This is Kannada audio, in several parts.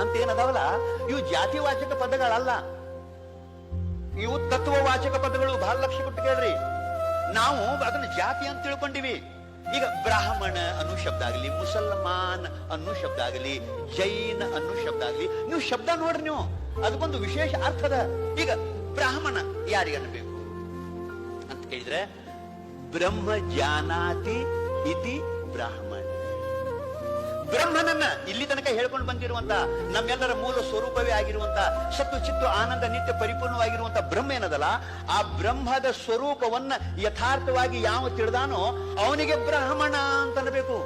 ಅಂತ ಏನದವಲ್ಲ ಇವು ಜಾತಿವಾಚಕ ಪದಗಳಲ್ಲ. ಇವು ತತ್ವವಾಚಕ ಪದಗಳು ಬಹಳ ಲಕ್ಷ ಕೊಟ್ಟು ಕೇಳ್ರಿ. ನಾವು ಅದನ್ನ ಜಾತಿ ಅಂತ ತಿಳ್ಕೊಂಡಿವಿ. ಈಗ ಬ್ರಾಹ್ಮಣ ಅನ್ನೋ ಶಬ್ದ ಆಗಲಿ, ಮುಸಲ್ಮಾನ್ ಅನ್ನೋ ಶಬ್ದ ಆಗಲಿ, ಜೈನ್ ಅನ್ನೋ ಶಬ್ದ ಆಗಲಿ, ನೀವು ಶಬ್ದ ನೋಡ್ರಿ ನೀವು. ಅದಕ್ಕೊಂದು ವಿಶೇಷ ಅರ್ಥದ ಈಗ ಬ್ರಾಹ್ಮಣ ಯಾರಿಗೆ ಅನ್ಬೇಕು ಅಂತ ಕೇಳಿದ್ರೆ, ಬ್ರಹ್ಮ ಜಾನಾತಿ ಇತಿ ಬ್ರಾಹ್ಮಣ. ಬ್ರಹ್ಮನನ್ನ ಇಲ್ಲಿ ತನಕ ಹೇಳ್ಕೊಂಡು ಬಂದಿರುವಂತ ನಮ್ಮೆಲ್ಲರ ಮೂಲ ಸ್ವರೂಪವೇ ಆಗಿರುವಂತ ಸತ್ತು ಚಿತ್ತು ಆನಂದ ನಿತ್ಯ ಪರಿಪೂರ್ಣವಾಗಿರುವಂತ ಬ್ರಹ್ಮ ಏನದಲ್ಲ? ಆ ಬ್ರಹ್ಮದ ಸ್ವರೂಪವನ್ನ ಯಥಾರ್ಥವಾಗಿ ಯಾವ ತಿಳಿದಾನೋ ಅವನಿಗೆ ಬ್ರಾಹ್ಮಣ ಅಂತ ಅನ್ಬೇಕು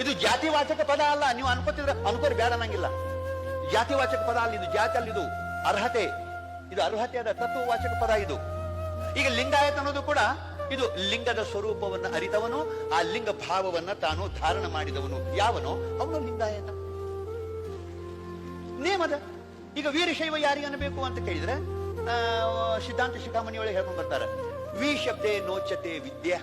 ಇದು ಜಾತಿವಾಚಕ ಪದ ಅಲ್ಲ. ನೀವು ಅನ್ಕೋತಿದ್ರೆ ಅನ್ಕೋರಿ ಬೇಡ ನಂಗಿಲ್ಲ. ಜಾತಿವಾಚಕ ಪದ ಅಲ್ಲ. ಇದು ಜಾತಿ ಅಲ್ಲ, ಇದು ಅರ್ಹತೆ. ಇದು ಅರ್ಹತೆಯಾದ ತತ್ವವಾಚಕ ಪದ ಇದು. ಈಗ ಲಿಂಗಾಯತ ಅನ್ನೋದು ಕೂಡ ಇದು ಲಿಂಗದ ಸ್ವರೂಪವನ್ನು ಅರಿತವನು, ಆ ಲಿಂಗ ಭಾವವನ್ನ ತಾನು ಧಾರಣ ಮಾಡಿದವನು. ಯಾವನೋ? ಅವನು ಲಿಂಗಾಯತ. ನೇಮದ ಈಗ ವೀರಶೈವ ಯಾರಿಗೆ ಅನ್ನಬೇಕು ಅಂತ ಕೇಳಿದ್ರೆ ಸಿದ್ಧಾಂತ ಶಿಖಾಮಣಿ ಒಳಗೆ ಹೇಳ್ಕೊಂಡ್ ಬರ್ತಾರೆ. ವಿ ಶಬ್ದೆ ನೋಚತೆ ವಿದ್ಯಾ,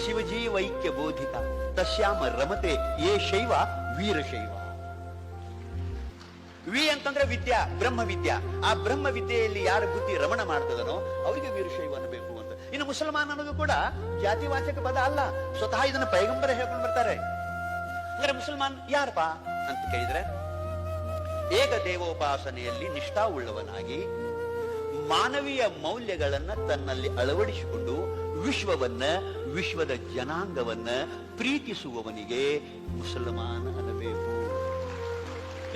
ಶಿವಜಿ ವೈಕ್ಯ ಬೋಧಿತ ತಶ್ಯಾಮ ರಮತೆ ಏ ಶೈವ ವೀರಶೈವ. ವಿ ಅಂತಂದ್ರೆ ವಿದ್ಯಾ ಬ್ರಹ್ಮ ವಿದ್ಯಾ ಆ ಬ್ರಹ್ಮ ವಿದ್ಯೆಯಲ್ಲಿ ಯಾರ ಬುದ್ಧಿ ರಮಣ ಮಾಡ್ತದನೋ, ಅವರಿಗೆ ವೀರಶೈವ ಅನ್ನಬೇಕು. ಇನ್ನು ಮುಸಲ್ಮಾನ್ ಅನ್ನೋದು ಕೂಡ ಜಾತಿವಾಚಕ ಪದ ಅಲ್ಲ. ಸ್ವತಃ ಇದನ್ನ ಪೈಗಂಬರ ಹೇಳ್ಕೊಂಡು ಬರ್ತಾರೆ. ಅಂದ್ರೆ ಮುಸಲ್ಮಾನ್ ಯಾರಪ್ಪ? ಅಂತ ಕೇಳಿದ್ರೆ, ಏಕ ದೇವೋಪಾಸನೆಯಲ್ಲಿ ನಿಷ್ಠಾ ಉಳ್ಳವನಾಗಿ ಮಾನವೀಯ ಮೌಲ್ಯಗಳನ್ನ ತನ್ನಲ್ಲಿ ಅಳವಡಿಸಿಕೊಂಡು ವಿಶ್ವವನ್ನ, ವಿಶ್ವದ ಜನಾಂಗವನ್ನ ಪ್ರೀತಿಸುವವನಿಗೆ ಮುಸಲ್ಮಾನ್ ಅನ್ನಬೇಕು.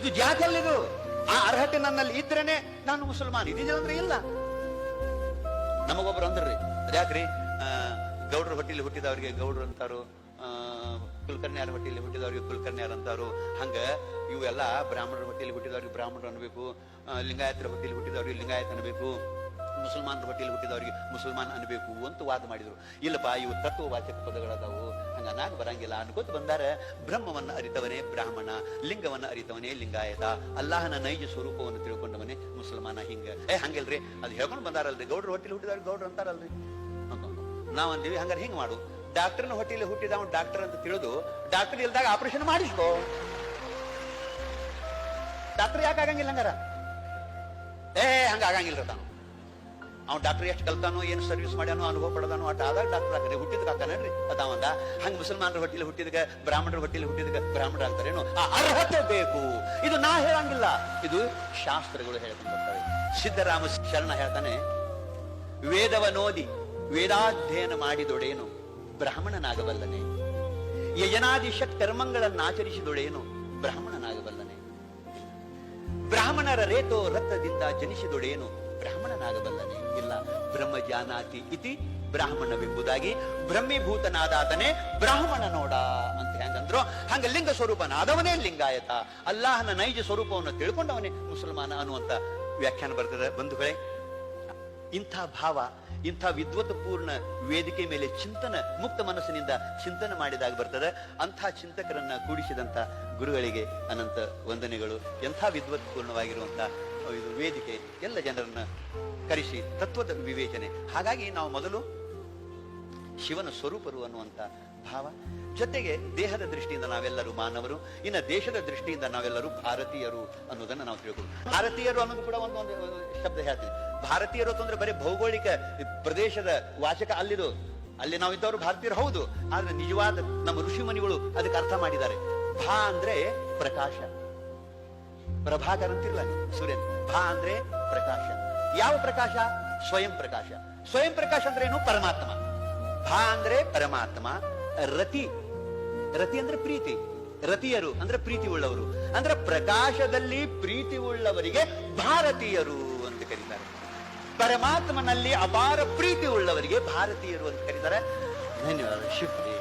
ಇದು ಜಾತಿ ಅಲ್ಲಿದು ಆ ಅರ್ಹತೆ ನನ್ನಲ್ಲಿ ಇದ್ರೇನೆ ನಾನು ಮುಸಲ್ಮಾನ್. ಇದಿಲ್ಲ ಅಂದ್ರೆ ಇಲ್ಲ. ನಮಗೊಬ್ರು ಅಂದ್ರಿ. ಅದ್ಯಾಕ್ರಿ? ಗೌಡ್ರ ಹೊಟ್ಟಿಲಿ ಹುಟ್ಟಿದವರಿಗೆ ಗೌಡ್ರು ಅಂತಾರು ಕುಲಕರ್ಣಿಯಾರ ಹೊಟ್ಟಿಲಿ ಹುಟ್ಟಿದವರಿಗೆ ಕುಲಕರ್ಣಿಯಾರ ಅಂತಾರು. ಹಂಗ ಇವೆಲ್ಲ ಬ್ರಾಹ್ಮಣರ ಹೊಟ್ಟಿಲಿ ಹುಟ್ಟಿದವರಿಗೆ ಬ್ರಾಹ್ಮಣರು ಅನ್ಬೇಕು ಲಿಂಗಾಯತರ ಹೊಟ್ಟಿಲಿ ಹುಟ್ಟಿದವರಿಗೆ ಲಿಂಗಾಯತ ಅನ್ಬೇಕು. ಮುಸಲ್ಮಾನರ ಹೊಟ್ಟೆಯಲ್ಲಿ ಹುಟ್ಟಿದವರಿಗೆ ಮುಸಲ್ಮಾನ್ ಅನ್ಬೇಕು ಅಂತ ವಾದ ಮಾಡಿದ್ರು. ಇಲ್ಲಪ್ಪ, ಇವು ತತ್ವವಾಚಕ ಪದಗಳದಾವು. ಹಂಗ ನಾಗ ಬರಂಗಿಲ್ಲ ಅನ್ಕೋತ ಬಂದಾರ. ಬ್ರಹ್ಮವನ್ನ ಅರಿತವನೇ ಬ್ರಾಹ್ಮಣ, ಲಿಂಗವನ್ನ ಅರಿತವನೇ ಲಿಂಗಾಯತ. ಅಲ್ಲಾಹನ ನೈಜ ಸ್ವರೂಪವನ್ನು ತಿಳ್ಕೊಂಡವನೇ ಮುಸಲ್ಮಾನ ಹಿಂಗ. ಏ, ಹಂಗಿಲ್ರಿ, ಅದು ಹೇಳ್ಕೊಂಡು ಬಂದಾರಲ್ರಿ. ಗೌಡ್ರ ಹೊಟ್ಟೆಲಿ ಹುಟ್ಟಿದವ್ರಿಗೆ ಗೌಡ್ರ ಅಂತಾರಲ್ರಿ. ನಾವ್ ಅಂದೀವಿ ಹಂಗಾರೆ ಹಿಂಗ್ ಮಾಡು. ಡಾಕ್ಟರ್ನ ಹೊಟ್ಟಿಲಿ ಅವ್ನು ಡಾಕ್ಟರ್ ಅಂತ ತಿಳಿದು ಡಾಕ್ಟರ್ ಇಲ್ದಾಗ ಆಪರೇಷನ್ ಮಾಡಿಸ್ಕೋ. ಡಾಕ್ಟರ್ ಯಾಕೆ ಆಗಂಗಿಲ್ಲ ಹಂಗಾರ? ಏ, ಹಂಗ ಆಗಂಗಿಲ್ಲ ತಾನು. ಅವ್ನು ಡಾಕ್ಟರ್ ಎಷ್ಟು ಕಲ್ತಾನೋ, ಏನು ಸರ್ವಿಸ್ ಮಾಡ್ಯಾನೋ, ಅನುಭವ ಪಡೆದಾನೋ ಅಟ್ ಆದಾಗ ಡಾಕ್ಟರ್ ಆಗ್ತಾರೆ ಹುಟ್ಟಿದ ಹಾಕಾನೇನ್ರಿ ಅದಾವಂದ ಹಂಗ ಮುಸಲ್ಮಾನರ ಹೊಟ್ಟಿಲಿ ಹುಟ್ಟಿದಾಗ ಬ್ರಾಹ್ಮಣರ ಹೊಟ್ಟಿಲಿ ಹುಟ್ಟಿದಾಗ ಬ್ರಾಹ್ಮಣರ ಆಗ್ತಾರೇನು ಆ ಅರ್ಹತೆ ಬೇಕು. ಇದು ನಾ ಹೇಳಂಗಿಲ್ಲ. ಇದು ಶಾಸ್ತ್ರಗಳು ಹೇಳ್ಕೊಂಡು ಬರ್ತಾರೆ ಸಿದ್ದರಾಮ ಶರಣ ಹೇಳ್ತಾನೆ ವೇದವನೋದಿ ವೇದಾಧ್ಯಯನ ಮಾಡಿದೊಡೇನು, ಬ್ರಾಹ್ಮಣನಾಗಬಲ್ಲನೆ. ಕರ್ಮಗಳನ್ನು ಕರ್ಮಗಳನ್ನಾಚರಿಸಿದೊಡೇನು ಬ್ರಾಹ್ಮಣನಾಗಬಲ್ಲನೆ. ಬ್ರಾಹ್ಮಣರ ರೇತೋ ರಕ್ತದಿಂದ ಜನಿಸಿದೊಡೇನು ಬ್ರಾಹ್ಮಣನಾಗಬಲ್ಲನೆ ಇಲ್ಲ ಬ್ರಹ್ಮ ಜಾನಾತಿ ಇತಿ ಬ್ರಾಹ್ಮಣವೆಂಬುದಾಗಿ ಬ್ರಹ್ಮೀಭೂತನಾದಾತನೇ ಬ್ರಾಹ್ಮಣ ನೋಡ ಅಂತ ಹೆಂಗಂದ್ರು. ಹಂಗ ಲಿಂಗ ಸ್ವರೂಪನಾದವನೇ ಲಿಂಗಾಯತ. ಅಲ್ಲಾಹನ ನೈಜ ಸ್ವರೂಪವನ್ನು ತಿಳ್ಕೊಂಡವನೇ ಮುಸಲ್ಮಾನ ಅನ್ನುವಂತ ವ್ಯಾಖ್ಯಾನ ಬರ್ತದೆ. ಬಂಧುಗಳೇ, ಇಂಥ ಭಾವ, ಇಂಥ ವಿದ್ವತ್ಪೂರ್ಣ ವೇದಿಕೆ ಮೇಲೆ ಚಿಂತನ, ಮುಕ್ತ ಮನಸ್ಸಿನಿಂದ ಚಿಂತನೆ ಮಾಡಿದಾಗ ಬರ್ತದೆ. ಅಂಥ ಚಿಂತಕರನ್ನ ಕೂಡಿಸಿದಂಥ ಗುರುಗಳಿಗೆ ಅನಂತ ವಂದನೆಗಳು. ಎಂಥ ವಿದ್ವತ್ಪೂರ್ಣವಾಗಿರುವಂಥ ಇದು ವೇದಿಕೆ ಎಲ್ಲ ಜನರನ್ನು ಕರೆಸಿ ತತ್ವದ ವಿವೇಚನೆ. ಹಾಗಾಗಿ ನಾವು ಮೊದಲು ಶಿವನ ಸ್ವರೂಪರು ಅನ್ನುವಂಥ ಭಾವ, ಜೊತೆಗೆ ದೇಹದ ದೃಷ್ಟಿಯಿಂದ ನಾವೆಲ್ಲರೂ ಮಾನವರು, ಇನ್ನ ದೇಶದ ದೃಷ್ಟಿಯಿಂದ ನಾವೆಲ್ಲರೂ ಭಾರತೀಯರು ಅನ್ನೋದನ್ನು ನಾವು ತಿಳ್ಕೊಂಡು ಭಾರತೀಯರು ಅನ್ನೋದು ಕೂಡ ಒಂದು ಒಂದು ಶಬ್ದ ಹೇಳ್ತೀವಿ ಭಾರತೀಯರು ಅಂತಂದ್ರೆ ಬರೀ ಭೌಗೋಳಿಕ ಪ್ರದೇಶದ ವಾಚಕ ಅಲ್ಲಿದು. ಅಲ್ಲಿ ನಾವು ಇದ್ದವರು ಭಾರತೀಯರು, ಹೌದು. ಆದ್ರೆ ನಿಜವಾದ ನಮ್ಮ ಋಷಿ ಮುನಿಗಳು ಅದಕ್ಕೆ ಅರ್ಥ ಮಾಡಿದ್ದಾರೆ. ಭಾ ಅಂದ್ರೆ ಪ್ರಕಾಶ. ಪ್ರಭಾಕರ್ ಅಂತಿರಲ್ಲ ಸೂರ್ಯನ್ ಭಾ ಅಂದ್ರೆ ಪ್ರಕಾಶ. ಯಾವ ಪ್ರಕಾಶ? ಸ್ವಯಂ ಪ್ರಕಾಶ. ಸ್ವಯಂ ಪ್ರಕಾಶ ಅಂದ್ರೆ ಏನು? ಪರಮಾತ್ಮ. ಭಾ ಅಂದ್ರೆ ಪರಮಾತ್ಮ. ರತಿ. ರತಿ ಅಂದ್ರೆ ಪ್ರೀತಿ. ರತಿಯರು ಅಂದ್ರೆ ಪ್ರೀತಿ ಉಳ್ಳವರು. ಅಂದ್ರೆ ಪ್ರಕಾಶದಲ್ಲಿ ಪ್ರೀತಿ ಉಳ್ಳವರಿಗೆ ಭಾರತೀಯರು ಅಂತ ಕರೀತಾರೆ. ಪರಮಾತ್ಮನಲ್ಲಿ ಅಪಾರ ಪ್ರೀತಿ ಉಳ್ಳವರಿಗೆ ಭಾರತೀಯರು ಅಂತ ಕರೀತಾರೆ. ಧನ್ಯವಾದ. ಶುಕ್ರಿಯ